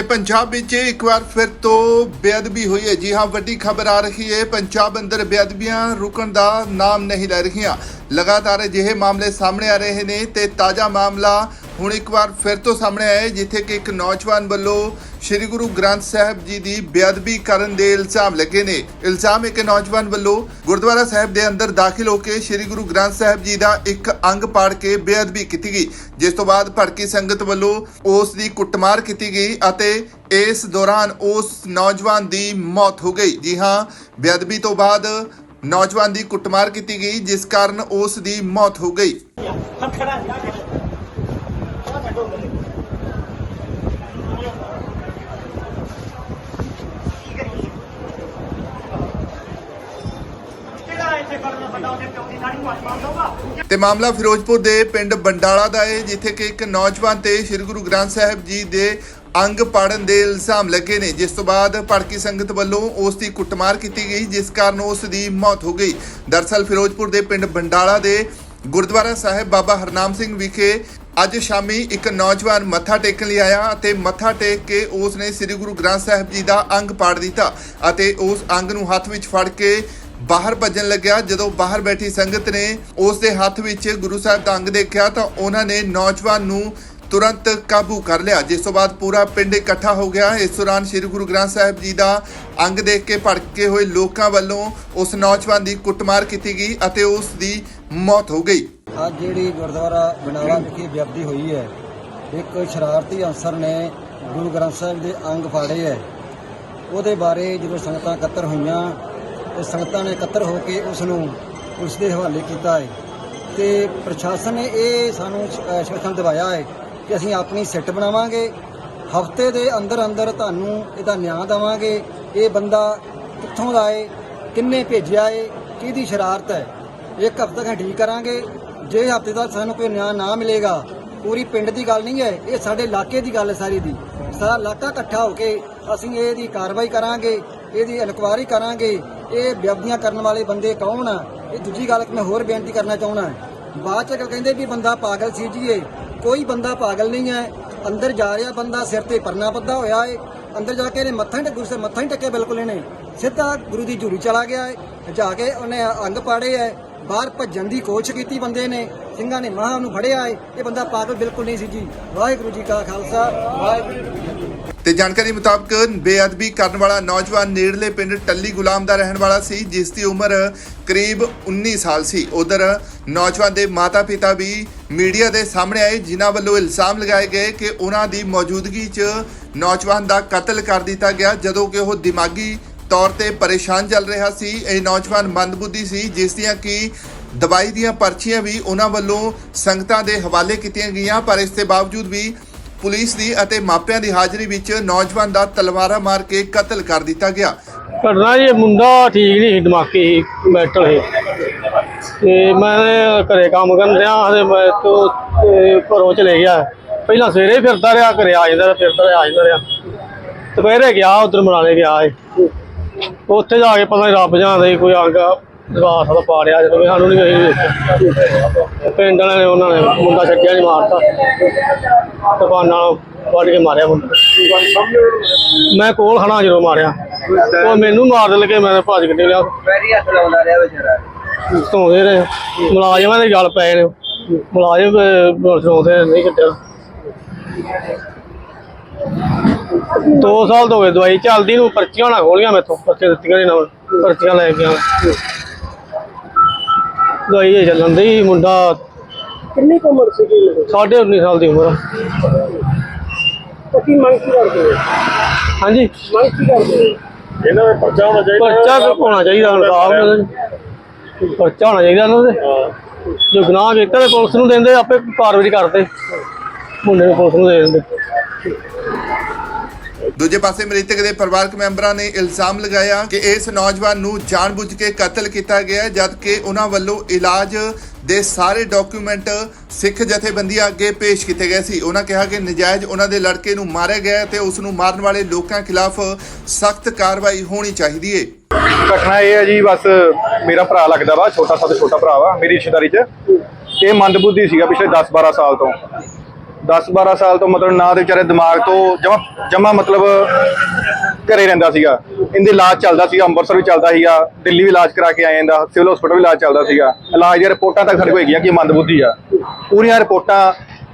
ਤੇ ਪੰਜਾਬ ਵਿੱਚ ਇੱਕ ਵਾਰ ਫਿਰ ਤੋਂ ਬੇਅਦਬੀ ਹੋਈ ਹੈ। ਜੀ ਹਾਂ, ਵੱਡੀ ਖਬਰ ਆ ਰਹੀ ਹੈ। ਪੰਜਾਬ ਅੰਦਰ ਬੇਅਦਬੀਆਂ ਰੁਕਣ ਦਾ ਨਾਮ ਨਹੀਂ ਲੈ ਰਹੀਆਂ। ਲਗਾਤਾਰ ਅਜਿਹੇ ਮਾਮਲੇ ਸਾਹਮਣੇ ਆ ਰਹੇ ਨੇ ਤੇ ਤਾਜ਼ਾ ਮਾਮਲਾ ਹੁਣ ਇੱਕ ਵਾਰ ਫਿਰ ਤੋਂ ਸਾਹਮਣੇ ਆਇਆ ਜਿੱਥੇ ਕਿ ਇੱਕ ਨੌਜਵਾਨ ਵੱਲੋਂ ਸ੍ਰੀ ਗੁਰੂ ਗ੍ਰੰਥ ਸਾਹਿਬ ਜੀ ਦੀ ਬੇਅਦਬੀ ਕਰਨ ਦੇ ਇਲਜ਼ਾਮ ਲੱਗੇ ਨੇ। ਇਲਜ਼ਾਮ ਇੱਕ ਨੌਜਵਾਨ ਵੱਲੋਂ ਗੁਰਦੁਆਰਾ ਸਾਹਿਬ ਦੇ ਅੰਦਰ ਦਾਖਲ ਹੋ ਕੇ ਸ੍ਰੀ ਗੁਰੂ ਗ੍ਰੰਥ ਸਾਹਿਬ ਜੀ ਦਾ ਇੱਕ ਅੰਗ ਪਾੜ ਕੇ ਬੇਅਦਬੀ ਕੀਤੀ ਗਈ। ਜਿਸ ਤੋਂ ਬਾਅਦ ਭੜਕੀ ਸੰਗਤ ਵੱਲੋਂ ਉਸ ਦੀ ਕੁੱਟਮਾਰ ਕੀਤੀ ਗਈ ਅਤੇ ਇਸ ਦੌਰਾਨ ਉਸ ਨੌਜਵਾਨ ਦੀ ਮੌਤ ਹੋ ਗਈ। ਜੀ ਹਾਂ, ਬੇਅਦਬੀ ਤੋਂ ਬਾਅਦ ਨੌਜਵਾਨ ਦੀ ਕੁੱਟਮਾਰ ਕੀਤੀ ਗਈ, ਜਿਸ ਕਾਰਨ ਉਸ ਦੀ ਮੌਤ ਹੋ ਗਈ ਜਿਹੜਾ ਇੱਥੇ ਕਰਨ ਵੱਡਾ ਉਹਦੇ ਪਿਓ ਦੀ ਸਾਰੀ ਮਾਰ ਮਾਰ ਦਊਗਾ ਤੇ ਮਾਮਲਾ ਫਿਰੋਜ਼ਪੁਰ ਦੇ ਪਿੰਡ ਬੰਡਾਲਾ ਦਾ ਹੈ, ਜਿੱਥੇ ਕਿ ਇੱਕ ਨੌਜਵਾਨ ਤੇ ਸ੍ਰੀ ਗੁਰੂ ਗ੍ਰੰਥ ਸਾਹਿਬ ਜੀ ਦੇ ਅੰਗ ਪਾੜਨ ਦੇ ਇਲਜ਼ਾਮ ਲੱਗੇ ਨੇ। ਜਿਸ ਤੋਂ ਬਾਅਦ ਭੜਕੀ ਸੰਗਤ ਵੱਲੋਂ ਉਸ ਦੀ ਕੁੱਟਮਾਰ ਕੀਤੀ ਗਈ, ਜਿਸ ਕਾਰਨ ਉਸ ਦੀ ਮੌਤ ਹੋ ਗਈ। ਦਰਸਲ ਫਿਰੋਜ਼ਪੁਰ ਦੇ ਪਿੰਡ ਬੰਡਾਲਾ ਦੇ ਗੁਰਦੁਆਰਾ ਸਾਹਿਬ ਬਾਬਾ ਹਰਨਾਮ ਸਿੰਘ ਵਿਖੇ ਅੱਜ ਸ਼ਾਮੀ ਇੱਕ ਨੌਜਵਾਨ ਮੱਥਾ ਟੇਕਣ ਲਈ ਆਇਆ ਅਤੇ ਮੱਥਾ ਟੇਕ ਕੇ ਉਸ ਨੇ ਸ੍ਰੀ ਗੁਰੂ ਗ੍ਰੰਥ ਸਾਹਿਬ ਜੀ ਦਾ ਅੰਗ ਪਾੜ ਦਿੱਤਾ ਅਤੇ ਉਸ ਅੰਗ ਨੂੰ ਹੱਥ ਵਿੱਚ ਫੜ ਕੇ ਬਾਹਰ ਭੱਜਣ ਲੱਗਿਆ। ਜਦੋਂ ਬਾਹਰ ਬੈਠੀ ਸੰਗਤ ਨੇ ਉਸ ਦੇ ਹੱਥ ਵਿੱਚ ਗੁਰੂ ਸਾਹਿਬ ਦਾ ਅੰਗ ਦੇਖਿਆ ਤਾਂ ਉਹਨਾਂ ਨੇ ਨੌਜਵਾਨ ਨੂੰ ਤੁਰੰਤ ਕਾਬੂ ਕਰ ਲਿਆ। ਜਿਸ ਤੋਂ ਬਾਅਦ ਪੂਰਾ ਪਿੰਡ ਇਕੱਠਾ ਹੋ ਗਿਆ। ਇਸ ਦੌਰਾਨ ਸ੍ਰੀ ਗੁਰੂ ਗ੍ਰੰਥ ਸਾਹਿਬ ਜੀ ਦਾ ਅੰਗ ਦੇਖ ਕੇ ਭੜਕੇ ਹੋਏ ਲੋਕਾਂ ਵੱਲੋਂ ਉਸ ਨੌਜਵਾਨ ਦੀ ਕੁੱਟਮਾਰ ਕੀਤੀ ਗਈ ਅਤੇ ਉਸ ਦੀ ਮੌਤ ਹੋ ਗਈ। ਅੱਜ ਜਿਹੜੀ ਗੁਰਦੁਆਰਾ ਬਨਾਲਾ ਵਿਖੇ ਵਿਅਕਤੀ ਹੋਈ ਹੈ, ਇੱਕ ਸ਼ਰਾਰਤੀ ਅਨਸਰ ਨੇ ਗੁਰੂ ਗ੍ਰੰਥ ਸਾਹਿਬ ਦੇ ਅੰਗ ਫਾੜੇ ਹੈ। ਉਹਦੇ ਬਾਰੇ ਜਦੋਂ ਸੰਗਤਾਂ ਇਕੱਤਰ ਹੋਈਆਂ, ਤੇ ਸੰਗਤਾਂ ਨੇ ਇਕੱਤਰ ਹੋ ਕੇ ਉਸ ਨੂੰ ਪੁਲਿਸ ਦੇ ਹਵਾਲੇ ਕੀਤਾ ਹੈ। ਤੇ ਪ੍ਰਸ਼ਾਸਨ ਨੇ ਇਹ ਸਾਨੂੰ ਸ਼ਾਸਨ ਦਿਵਾਇਆ ਹੈ ਕਿ ਅਸੀਂ ਆਪਣੀ ਸਿੱਟ ਬਣਾਵਾਂਗੇ, ਹਫ਼ਤੇ ਦੇ ਅੰਦਰ ਅੰਦਰ ਤੁਹਾਨੂੰ ਇਹਦਾ ਨਿਆਂ ਦੇਵਾਂਗੇ, ਇਹ ਬੰਦਾ ਕਿੱਥੋਂ ਦਾ ਹੈ ਕਿੰਨੇ ਭੇਜਿਆ ਹੈ ਕਿਹਦੀ ਸ਼ਰਾਰਤ ਹੈ, ਇੱਕ ਹਫ਼ਤਾ ਤੱਕ ਠੀਕ ਕਰਾਂਗੇ ਜੇ ਹਫ਼ਤੇ ਤੱਕ ਸਾਨੂੰ ਕੋਈ ਨਿਆਂ ਨਾ ਮਿਲੇਗਾ, ਪੂਰੀ ਪਿੰਡ ਦੀ ਗੱਲ ਨਹੀਂ ਹੈ, ਇਹ ਸਾਡੇ ਇਲਾਕੇ ਦੀ ਗੱਲ ਹੈ ਸਾਰੀ ਦੀ। ਸਾਰਾ ਇਲਾਕਾ ਇਕੱਠਾ ਹੋ ਕੇ ਅਸੀਂ ਇਹਦੀ ਕਾਰਵਾਈ ਕਰਾਂਗੇ, ਇਹਦੀ ਇਨਕੁਆਇਰੀ ਕਰਾਂਗੇ, ਇਹ ਵਿਅਕਤੀਆਂ ਕਰਨ ਵਾਲੇ ਬੰਦੇ ਕੌਣ ਆ? ਇਹ ਦੂਜੀ ਗੱਲ ਮੈਂ ਹੋਰ ਬੇਨਤੀ ਕਰਨਾ ਚਾਹੁੰਦਾ ਬਾਅਦ ਚ ਕਹਿੰਦੇ ਵੀ ਬੰਦਾ ਪਾਗਲ ਸੀ ਜੀ ਇਹ ਕੋਈ ਬੰਦਾ ਪਾਗਲ ਨਹੀਂ ਹੈ। ਅੰਦਰ ਜਾ ਰਿਹਾ ਬੰਦਾ, ਸਿਰ ਤੇ ਪਰਨਾ ਬੱਧਾ ਹੋਇਆ ਹੈ ਅੰਦਰ ਜਾ ਕੇ ਇਹਨੇ ਮੱਥਾ ਹੀ ਟੇਕੂ ਸੇ ਮੱਥਾ ਹੀ ਟੇਕਿਆ ਬਿਲਕੁਲ ਇਹਨੇ। ਸਿੱਧਾ ਗੁਰੂ ਦੀ ਝੂਰੀ ਚਲਾ ਗਿਆ ਹੈ ਜਾ ਕੇ ਉਹਨੇ ਅੰਗ ਪਾੜੇ ਹੈ ਬਾਹਰ ਭੱਜਣ ਦੀ ਕੋਸ਼ਿਸ਼ ਕੀਤੀ ਬੰਦੇ ਨੇ, ਸਿੰਘਾਂ ਨੇ ਮਹਾਂ ਨੂੰ ਫੜਿਆ ਹੈ ਇਹ ਬੰਦਾ ਪਾਗਲ ਬਿਲਕੁਲ ਨਹੀਂ ਸੀ ਜੀ। ਵਾਹਿਗੁਰੂ ਜੀ ਕਾ ਖਾਲਸਾ, ਵਾਹਿਗੁਰੂ ਤੇ ਜਾਣਕਾਰੀ ਮੁਤਾਬਕ ਬੇਅਦਬੀ ਕਰਨ ਵਾਲਾ ਨੌਜਵਾਨ ਨੇੜਲੇ ਪਿੰਡ ਟੱਲੀ ਗੁਲਾਮ ਦਾ ਰਹਿਣ ਵਾਲਾ ਸੀ, ਜਿਸ ਦੀ ਉਮਰ ਕਰੀਬ 19 ਸਾਲ ਸੀ। ਉਧਰ ਨੌਜਵਾਨ ਦੇ ਮਾਤਾ-ਪਿਤਾ ਵੀ ਮੀਡੀਆ ਦੇ ਸਾਹਮਣੇ ਆਏ, ਜਿਨ੍ਹਾਂ ਵੱਲੋਂ ਇਲਜ਼ਾਮ ਲਗਾਏ ਗਏ ਕਿ ਉਹਨਾਂ ਦੀ ਮੌਜੂਦਗੀ 'ਚ ਨੌਜਵਾਨ ਦਾ ਕਤਲ ਕਰ ਦਿੱਤਾ ਗਿਆ, ਜਦੋਂ ਕਿ ਉਹ ਦਿਮਾਗੀ ਤੌਰ ਤੇ ਪਰੇਸ਼ਾਨ ਚੱਲ ਰਿਹਾ ਸੀ ਇਹ ਨੌਜਵਾਨ ਮੰਦਬੁੱਧੀ ਸੀ ਜਿਸ ਦੀਆਂ ਕਿ ਦਵਾਈ ਦੀਆਂ ਪਰਚੀਆਂ ਵੀ ਉਹਨਾਂ ਵੱਲੋਂ ਸੰਗਤਾਂ ਦੇ ਹਵਾਲੇ ਕੀਤੀਆਂ ਗਈਆਂ ਪਰ ਇਸ ਦੇ ਬਾਵਜੂਦ ਵੀ ਪੁਲਿਸ ਦੀ ਅਤੇ ਮਾਪਿਆਂ ਦੀ ਹਾਜ਼ਰੀ ਵਿੱਚ ਨੌਜਵਾਨ ਦਾ ਤਲਵਾਰਾਂ ਮਾਰ ਕੇ ਕਤਲ ਕਰ ਦਿੱਤਾ ਗਿਆ। ਘਟਨਾ ਇਹ ਮੁੰਡਾ ਠੀਕ ਨਹੀਂ ਦਿਮਾਗੀ ਸੀ। ਮੈਂਟਲ ਤੇ ਮੈਂ ਘਰੇ ਕੰਮ ਕਰਨ ਰਿਹਾ ਤੇ ਮੈਂ ਤੋਂ ਘਰੋਂ ਚਲੇ ਗਿਆ। ਪਹਿਲਾਂ ਸਵੇਰੇ ਫਿਰਦਾ ਰਿਹਾ ਘਰੇ ਆ ਜਾਂਦਾ ਰਿਹਾ, ਫਿਰਦਾ ਰਿਹਾ ਆ ਜਾਂਦਾ ਰਿਹਾ। ਦੁਪਹਿਰੇ ਗਿਆ ਉਧਰ ਮਨਾਲੇ ਗਿਆ ਏ ਉੱਥੇ ਜਾ ਕੇ ਪਤਾ ਨਹੀਂ ਰੱਬ ਜਾਣਦਾ ਸੀ ਕੋਈ ਅੰਗ ਦਵਾਸ ਦਾ ਪਾੜਿਆ ਜਦੋਂ ਵੀ ਸਾਨੂੰ ਨਹੀਂ ਦੇਖਿਆ। ਪਿੰਡ ਵਾਲਿਆਂ ਨੇ ਉਹਨਾਂ ਨੇ ਮੁੰਡਾ ਛੱਡਿਆ ਨਹੀਂ ਮਾਰਤਾ। ਦੁਕਾਨ ਨਾਲ ਵੱਢ ਕੇ ਮਾਰਿਆ ਮੁੰਡਾ ਮੈਂ ਕੋਲ ਖੜਾ ਜਦੋਂ ਮਾਰਿਆ। ਉਹ ਮੈਨੂੰ ਮਾਰ ਲਗੇ ਮੈਂ ਭੱਜ ਕੇ ਨਿਕਲਿਆ। ਵੈਰੀ ਹੱਥ ਲਾਉਂਦਾ ਰਿਹਾ ਵਿਚਾਰਾ। ਧੋਂਦੇ ਰਹੇ। ਮੁਲਾਜ਼ਮਾਂ ਦੇ ਗੱਲ ਪਏ ਨੇ। ਮੁਲਾਜ਼ਮ ਧੋਂਦੇ ਨਹੀਂ ਕੱਟਿਆ ਦੋ ਸਾਲ ਤੋਂ ਹੋ ਗਏ ਦਵਾਈ ਚੱਲਦੀ ਨੂੰ ਪਰਚੀਆਂ ਨਾ ਖੋਲੀਆਂ ਮੈਥੋਂ ਪਰਚੀਆਂ ਦਿੱਤੀਆਂ ਨਹੀਂ ਨਾ ਪਰਚੀਆਂ ਲੈ ਕੇ ਆ ਦਵਾਈ ਇਹ ਚੱਲਣ ਦੀ ਮੁੰਡਾ ਕਿੰਨੀ ਕੁ ਉਮਰ ਸੀਗੀ ਸਾਢੇ 19 ਸਾਲ ਦੀ ਉਮਰ ਆ। ਤਾਂ ਕੀ ਮੰਗ ਕੀ ਕਰਦੇ ਹੋ? ਹਾਂਜੀ? ਮੰਗ ਕੀ ਕਰਦੇ ਹੋ? ਇਹਨਾਂ ਦਾ ਪਰਚਾ ਹੋਣਾ ਚਾਹੀਦਾ। ਪਰਚਾ ਹੋਣਾ ਚਾਹੀਦਾ ਇਨਸਾਫ ਪਰਚਾ ਹੋਣਾ ਚਾਹੀਦਾ ਇਹਨਾਂ ਦੇ। ਜੋ ਗੁਨਾਹ ਕੀਤਾ ਤੇ ਪੁਲਿਸ ਨੂੰ ਦਿੰਦੇ ਆਪੇ ਕਾਰਵਾਈ ਕਰਦੇ। ਮੁੰਡੇ ਨੂੰ ਪੁਲਿਸ ਨੂੰ ਦੇ ਦਿੰਦੇ। ਦੂਜੇ ਪਾਸੇ ਮ੍ਰਿਤਕ ਦੇ ਪਰਿਵਾਰਕ ਮੈਂਬਰਾਂ ਨੇ ਇਲਜ਼ਾਮ ਲਗਾਇਆ ਕਿ ਇਸ ਨੌਜਵਾਨ ਨੂੰ ਜਾਣਬੁੱਝ ਕੇ ਕਤਲ ਕੀਤਾ ਗਿਆ ਹੈ, ਜਦਕਿ ਉਹਨਾਂ ਵੱਲੋਂ ਇਲਾਜ ਦੇ ਸਾਰੇ ਡਾਕੂਮੈਂਟ ਸਿੱਖ ਜਥੇਬੰਦੀਆਂ ਅੱਗੇ ਪੇਸ਼ ਕੀਤੇ ਗਏ ਸੀ। ਉਹਨਾਂ ਕਿਹਾ ਕਿ ਨਜਾਇਜ਼ ਉਹਨਾਂ ਦੇ ਲੜਕੇ ਨੂੰ ਮਾਰਿਆ ਗਿਆ ਤੇ ਉਸ ਨੂੰ ਮਾਰਨ ਵਾਲੇ ਲੋਕਾਂ ਖਿਲਾਫ ਸਖਤ ਕਾਰਵਾਈ ਹੋਣੀ ਚਾਹੀਦੀ ਹੈ। ਘਟਨਾ ਇਹ ਹੈ ਜੀ ਬਸ ਮੇਰਾ ਭਰਾ ਲੱਗਦਾ ਵਾ ਛੋਟਾ ਸਭ ਤੋਂ ਛੋਟਾ ਭਰਾ ਵਾ ਮੇਰੀ ਰਿਸ਼ਤੇਦਾਰੀ 'ਚ। ਇਹ ਮੰਦਬੁੱਧੀ ਸੀਗਾ ਪਿਛਲੇ 10 12 ਸਾਲ ਤੋਂ। 10 12 ਸਾਲ ਤੋਂ ਮਤਲਬ ਨਾ ਦੇ ਵਿਚਾਰੇ ਦਿਮਾਗ ਤੋਂ ਜਮਾ ਜਮਾ ਮਤਲਬ ਘਰੇ ਰਹਿੰਦਾ ਸੀਗਾ। ਇਹਦੇ ਇਲਾਜ ਚੱਲਦਾ ਸੀਗਾ, ਅੰਮ੍ਰਿਤਸਰ ਵੀ ਚੱਲਦਾ ਸੀਗਾ, ਦਿੱਲੀ ਵੀ ਇਲਾਜ ਕਰਾ ਕੇ ਆਏ ਇਹਦਾ ਸਿਵਲ ਹਸਪੀਟਲ ਵੀ ਇਲਾਜ ਚੱਲਦਾ ਸੀਗਾ। ਇਲਾਜ ਦੀਆਂ ਰਿਪੋਰਟਾਂ ਤੱਕ ਸਾਡੇ ਕੋਲ ਹੈਗੀਆਂ ਕਿ ਮੰਦਬੁੱਧੀ ਆ। ਪੂਰੀਆਂ ਰਿਪੋਰਟਾਂ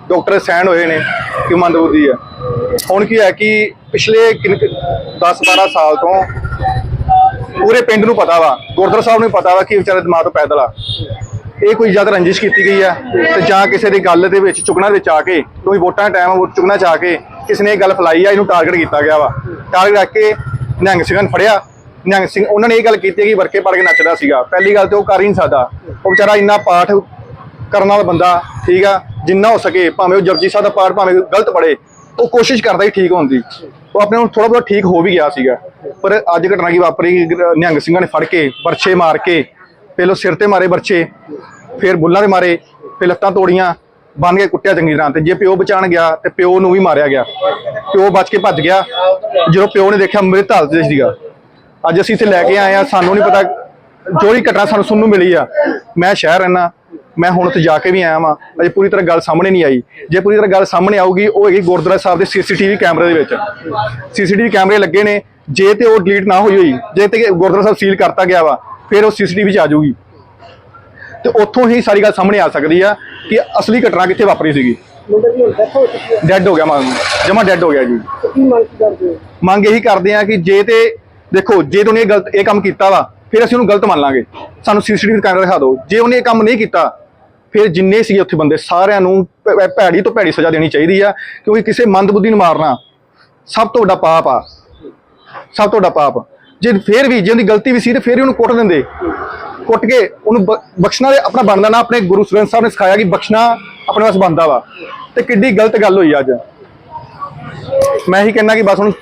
ਡਾਕਟਰ ਸਾਈਨ ਹੋਏ ਨੇ ਕਿ ਮੰਦਬੁੱਧੀ ਆ। ਹੁਣ ਕੀ ਹੈ ਕਿ ਪਿਛਲੇ 10 12 ਸਾਲ ਤੋਂ ਪੂਰੇ ਪਿੰਡ ਨੂੰ ਪਤਾ ਵਾ, ਗੁਰਦੁਆਰਾ ਸਾਹਿਬ ਨੂੰ ਪਤਾ ਵਾ ਕਿ ਵਿਚਾਰੇ ਦਿਮਾਗ ਤੋਂ ਪੈਦਲ ਆ। ਇਹ ਕੋਈ ਜ਼ਿਆਦਾ ਰੰਜਿਸ਼ ਕੀਤੀ ਗਈ ਆ ਤੇ ਜਾਂ ਕਿਸੇ ਦੀ ਗੱਲ ਦੇ ਵਿੱਚ ਚੁਗਣਾ ਵਿੱਚ ਆ ਕੇ, ਕੋਈ ਵੋਟਾਂ ਟਾਈਮ ਵੋਟ ਚੁਗਣਾ ਚ ਆ ਕੇ ਕਿਸੇ ਨੇ ਇਹ ਗੱਲ ਫਲਾਈ ਆ, ਇਹਨੂੰ ਟਾਰਗੇਟ ਕੀਤਾ ਗਿਆ ਵਾ। ਟਾਰਗੇਟ ਰੱਖ ਕੇ ਨਿਹੰਗ ਸਿੰਘਾਂ ਨੂੰ ਫੜਿਆ। ਨਿਹੰਗ ਸਿੰਘ, ਉਹਨਾਂ ਨੇ ਇਹ ਗੱਲ ਕੀਤੀ ਕਿ ਵਰਕੇ ਪੜ ਕੇ ਨੱਚਦਾ ਸੀਗਾ। ਪਹਿਲੀ ਗੱਲ ਤੇ ਉਹ ਕਰ ਹੀ ਨਹੀਂ ਸਕਦਾ। ਉਹ ਵਿਚਾਰਾ ਇੰਨਾ ਪਾਠ ਕਰਨ ਵਾਲਾ ਬੰਦਾ, ਠੀਕ ਆ, ਜਿੰਨਾ ਹੋ ਸਕੇ, ਭਾਵੇਂ ਉਹ ਜਪਜੀ ਸਾਹਿਬ ਦਾ ਪਾਠ, ਭਾਵੇਂ ਗਲਤ ਪੜੇ ਉਹ ਕੋਸ਼ਿਸ਼ ਕਰਦਾ ਹੀ ਠੀਕ ਹੋਣ ਦੀ। ਉਹ ਆਪਣੇ ਨੂੰ ਥੋੜਾ ਬਹੁਤ ਠੀਕ ਹੋ ਵੀ ਗਿਆ ਸੀਗਾ। ਪਰ ਅੱਜ ਘਟਨਾ ਕੀ ਵਾਪਰੀ ਕਿ ਨਿਹੰਗ ਸਿੰਘਾਂ ਨੇ ਫੜ ਕੇ ਵਰਛੇ ਮਾਰ ਕੇ ਪਹਿਲਾਂ ਸਿਰ ਤੇ ਮਾਰੇ ਵਰਛੇ, ਫਿਰ ਬੁੱਲਾਂ ਤੇ ਮਾਰੇ, ਫਿਰ ਲੱਤਾਂ ਤੋੜੀਆਂ ਬੰਨ ਕੇ ਕੁੱਟਿਆ ਚੰਗੀ ਤਰ੍ਹਾਂ ਤੇ ਜੇ ਪਿਓ ਬਚਾਣ ਗਿਆ ਤੇ ਪਿਓ ਨੂੰ ਵੀ ਮਾਰਿਆ ਗਿਆ। ਪਿਓ ਬਚ ਕੇ ਭੱਜ ਗਿਆ। ਜਦੋਂ ਪਿਓ ਨੇ ਦੇਖਿਆ ਮ੍ਰਿਤ ਹਾਲਤ ਵਿੱਚ ਸੀਗਾ। ਅੱਜ ਅਸੀਂ ਇੱਥੇ ਲੈ ਕੇ ਆਏ ਆ ਸਾਨੂੰ ਨਹੀਂ ਪਤਾ ਜੋ ਵੀ ਘਟਨਾ ਸਾਨੂੰ ਸੁਣਨ ਨੂੰ ਮਿਲੀ ਆ। ਮੈਂ ਸ਼ਹਿਰ ਰਹਿਣਾ ਮੈਂ ਹੁਣ ਉੱਥੇ ਜਾ ਕੇ ਵੀ ਆਇਆ ਵਾਂ। ਅਜੇ ਪੂਰੀ ਤਰ੍ਹਾਂ ਗੱਲ ਸਾਹਮਣੇ ਨਹੀਂ ਆਈ। ਜੇ ਪੂਰੀ ਤਰ੍ਹਾਂ ਗੱਲ ਸਾਹਮਣੇ ਆਊਗੀ, ਉਹ ਹੈਗੀ ਗੁਰਦੁਆਰਾ ਸਾਹਿਬ ਦੇ ਸੀਸੀਟੀਵੀ ਕੈਮਰੇ ਦੇ ਵਿੱਚ। ਸੀਸੀਟੀਵੀ ਕੈਮਰੇ ਲੱਗੇ ਨੇ। ਜੇ ਤੇ ਉਹ ਡਿਲੀਟ ਨਾ ਹੋਈ ਹੋਈ, ਜੇ ਤੇ ਗੁਰਦੁਆਰਾ ਸਾਹਿਬ ਸੀਲ ਕਰਤਾ ਗਿਆ ਵਾ ਫਿਰ ਉਹ ਸੀਸੀਟੀਵੀ 'ਚ ਆ ਜਾਊਗੀ। ਤੇ ਉੱਥੋਂ ਹੀ ਸਾਰੀ ਗੱਲ ਸਾਹਮਣੇ ਆ ਸਕਦੀ ਆ ਕਿ ਅਸਲੀ ਘਟਨਾ ਕਿੱਥੇ ਵਾਪਰੀ ਸੀਗੀ। ਡੈੱਡ ਹੋ ਗਿਆ ਮੰਗ ਜਮਾ ਡੈੱਡ ਹੋ ਗਿਆ ਜੀ। ਮੰਗ ਇਹੀ ਕਰਦੇ ਆ ਕਿ ਜੇ ਤੇ ਦੇਖੋ ਜੇ ਤੋਂ ਇਹ ਗਲਤ ਇਹ ਕੰਮ ਕੀਤਾ ਵਾ ਫਿਰ ਅਸੀਂ ਉਹਨੂੰ ਗਲਤ ਮੰਨ ਲਾਂਗੇ। ਸਾਨੂੰ ਸੀਸੀਟੀਵੀ ਕੈਮਰਾ ਦਿਖਾ ਦਿਓ। ਜੇ ਉਹਨੇ ਇਹ ਕੰਮ ਨਹੀਂ ਕੀਤਾ ਫਿਰ ਜਿੰਨੇ ਸੀ ਉੱਥੇ ਬੰਦੇ ਸਾਰਿਆਂ ਨੂੰ ਭੈ- ਭੈੜੀ ਤੋਂ ਭੈੜੀ ਸਜ਼ਾ ਦੇਣੀ ਚਾਹੀਦੀ ਆ ਕਿਉਂਕਿ ਕਿਸੇ ਮੰਦਬੁੱਧੀ ਨੂੰ ਮਾਰਨਾ ਸਭ ਤੋਂ ਵੱਡਾ ਪਾਪ ਆ। ਸਭ ਤੋਂ ਵੱਡਾ ਪਾਪ। ਜੇ ਫਿਰ ਵੀ, ਜੇ ਉਹਦੀ ਗਲਤੀ ਵੀ ਸੀ ਤੇ ਫਿਰ ਵੀ ਉਹਨੂੰ ਕੁੱਟ ਦਿੰਦੇ। ਕੁੱਟ ਕੇ ਉਹਨੂੰ ਬ- ਬਖਸ਼ਣਾ ਦੇ ਆਪਣਾ ਬਣਦਾ ਨਾ, ਆਪਣੇ ਗੁਰੂ ਸੁਰਿੰਦਰ ਸਾਹਿਬ ਨੇ ਸਿਖਾਇਆ ਕਿ ਬਖਸ਼ਣਾ ਆਪਣੇ ਵਾਸ ਬਣਦਾ ਵਾ। ਤੇ ਕਿੱਡੀ ਗਲਤ ਗੱਲ ਹੋਈ ਅੱਜ। ਮੈਂ ਹੀ ਕਹਿੰਦਾ ਕਿ ਬਸ ਹੁਣ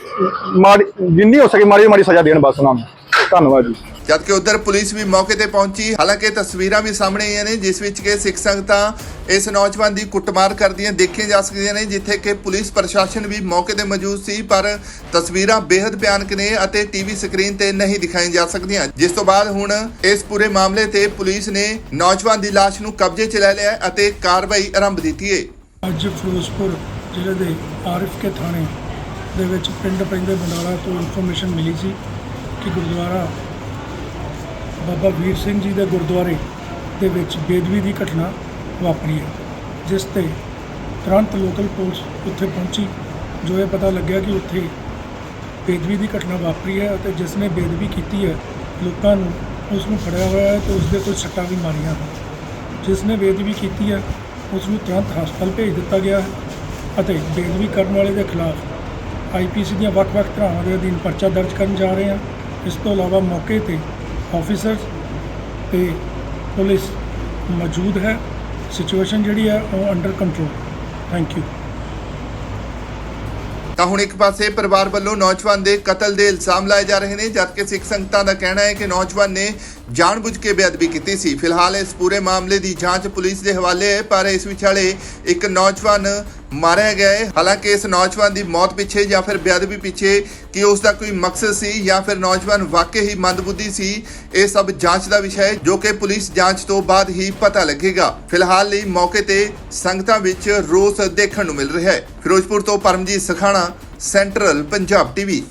ਮਾੜੀ, ਜਿੰਨੀ ਹੋ ਸਕੇ ਮਾੜੀ ਤੋਂ ਮਾੜੀ ਸਜ਼ਾ ਦੇਣ ਬਸ ਉਹਨਾਂ ਨੂੰ। ਧੰਨਵਾਦ ਜੀ। ਜਦਕਿ ਉਧਰ ਪੁਲਿਸ ਵੀ ਮੌਕੇ ਤੇ ਪਹੁੰਚੀ, ਹਾਲਾਂਕਿ ਤਸਵੀਰਾਂ ਵੀ ਸਾਹਮਣੇ ਆਈਆਂ ਨੇ, ਜਿਸ ਵਿੱਚ ਕਿ ਸਿੱਖ ਸੰਗਤਾਂ ਇਸ ਨੌਜਵਾਨ ਦੀ ਕੁੱਟਮਾਰ ਕਰਦੀਆਂ, ਦੇਖੀਆਂ ਜਾ ਸਕਦੀਆਂ ਨੇ, ਜਿੱਥੇ ਕਿ ਪੁਲਿਸ ਪ੍ਰਸ਼ਾਸਨ ਵੀ ਮੌਕੇ ਤੇ ਮੌਜੂਦ ਸੀ, ਪਰ ਤਸਵੀਰਾਂ ਬੇहद ਭਿਆਨਕ ਨੇ ਅਤੇ ਟੀਵੀ ਸਕਰੀਨ ਤੇ ਨਹੀਂ ਦਿਖਾਈਆਂ ਜਾ ਸਕਦੀਆਂ। ਜਿਸ ਤੋਂ ਬਾਅਦ ਹੁਣ ਇਸ ਪੂਰੇ ਮਾਮਲੇ ਤੇ ਪੁਲਿਸ ਨੇ ਨੌਜਵਾਨ ਦੀ ਲਾਸ਼ ਨੂੰ ਕਬਜ਼ੇ 'ਚ ਲੈ ਲਿਆ ਅਤੇ ਕਾਰਵਾਈ ਆਰੰਭ ਦਿੱਤੀ ਹੈ ਅੱਜ ਫਿਰੋਜ਼ਪੁਰ ਜ਼ਿਲ੍ਹੇ ਦੇ ਆਰਿਫ ਥਾਣੇ ਦੇ ਵਿੱਚ ਪਿੰਡ ਪੈਂਦੇ ਬੰਡਾਲਾ ਤੋਂ ਇਨਫੋਰਮੇਸ਼ਨ ਮਿਲੀ ਸੀ ਕਿ ਗੁਰਦੁਆਰਾ ਬਾਬਾ ਵੀਰ ਸਿੰਘ ਜੀ ਦੇ ਗੁਰਦੁਆਰੇ ਦੇ ਵਿੱਚ ਬੇਦਬੀ ਦੀ ਘਟਨਾ ਵਾਪਰੀ ਹੈ, ਜਿਸ ਤੇ ਤੁਰੰਤ ਲੋਕਲ ਪੁਲਿਸ ਉੱਥੇ ਪਹੁੰਚੀ, ਜੋ ਇਹ ਪਤਾ ਲੱਗਿਆ ਕਿ ਉੱਥੇ ਬੇਦਵੀ ਦੀ ਘਟਨਾ ਵਾਪਰੀ ਹੈ ਅਤੇ ਜਿਸ ਨੇ ਬੇਦਬੀ ਕੀਤੀ ਹੈ, ਲੋਕਾਂ ਨੂੰ ਉਸ ਨੂੰ ਫੜਿਆ ਹੋਇਆ ਹੈ ਤੇ ਉਸ ਦੇ ਕੋਈ ਸੱਟਾਂ ਵੀ ਮਾਰੀਆਂ ਹਨ। ਜਿਸ ਨੇ ਬੇਦਬੀ ਕੀਤੀ ਹੈ, ਉਸ ਨੂੰ ਤੁਰੰਤ ਹਸਪਤਾਲ ਭੇਜ ਦਿੱਤਾ ਗਿਆ ਹੈ ਅਤੇ ਬੇਦਬੀ ਕਰਨ ਵਾਲੇ ਦੇ ਖਿਲਾਫ ਆਈਪੀਸੀ ਦੀਆਂ ਵੱਖ-ਵੱਖ ਧਾਰਾਵਾਂ ਦੇ ਅਧੀਨ ਪਰਚਾ ਦਰਜ ਕਰਨ ਜਾ ਰਹੇ ਹਾਂ। ਇਸ ਤੋਂ ਇਲਾਵਾ ਮੌਕੇ ਤੇ ਆਫੀਸਰਸ ਤੇ ਪੁਲਿਸ ਮੌਜੂਦ ਹੈ। ਸਿਚੁਏਸ਼ਨ ਜਿਹੜੀ ਹੈ ਉਹ ਅੰਡਰ ਕੰਟਰੋਲ ਥੈਂਕ ਯੂ ਤਾਂ ਹੁਣ ਇੱਕ ਪਾਸੇ ਪਰਿਵਾਰ ਵੱਲੋਂ ਨੌਜਵਾਨ ਦੇ ਕਤਲ ਦੇ ਇਲਜ਼ਾਮ ਲਾਏ ਜਾ ਰਹੇ ਨੇ, ਜਦਕਿ ਸਿੱਖ ਸੰਗਤਾਂ ਦਾ ਕਹਿਣਾ ਹੈ ਕਿ ਨੌਜਵਾਨ ਨੇ ਜਾਣਬੁੱਝ ਕੇ ਬੇਅਦਬੀ ਕੀਤੀ ਸੀ। ਫਿਲਹਾਲ ਇਸ ਪੂਰੇ ਮਾਮਲੇ ਦੀ ਜਾਂਚ ਪੁਲਿਸ ਦੇ ਹਵਾਲੇ ਹੈ, ਪਰ ਇਸ ਵਿਚਾਲੇ ਇੱਕ ਨੌਜਵਾਨ ਮਾਰਿਆ ਗਿਆ ਹੈ। ਹਾਲਾਂਕਿ ਇਸ ਨੌਜਵਾਨ ਦੀ ਮੌਤ ਪਿੱਛੇ ਜਾਂ ਫਿਰ ਬੇਅਦਬੀ ਪਿੱਛੇ ਕੀ ਉਸ ਦਾ ਕੋਈ ਮਕਸਦ ਸੀ ਜਾਂ ਫਿਰ ਨੌਜਵਾਨ ਵਾਕਈ ਹੀ ਮੰਦਬੁੱਧੀ ਸੀ, ਇਹ ਸਭ ਜਾਂਚ ਦਾ ਵਿਸ਼ਾ ਹੈ, ਜੋ ਕਿ ਪੁਲਿਸ ਜਾਂਚ ਤੋਂ ਬਾਅਦ ਹੀ ਪਤਾ ਲੱਗੇਗਾ। ਫਿਲਹਾਲ ਲਈ ਮੌਕੇ ਤੇ ਸੰਗਤਾਂ ਵਿੱਚ ਰੋਸ ਦੇਖਣ ਨੂੰ ਮਿਲ ਰਿਹਾ ਹੈ। ਫਿਰੋਜ਼ਪੁਰ ਤੋਂ ਪਰਮਜੀਤ ਸਖਾਣਾ, ਸੈਂਟਰਲ ਪੰਜਾਬ ਟੀਵੀ।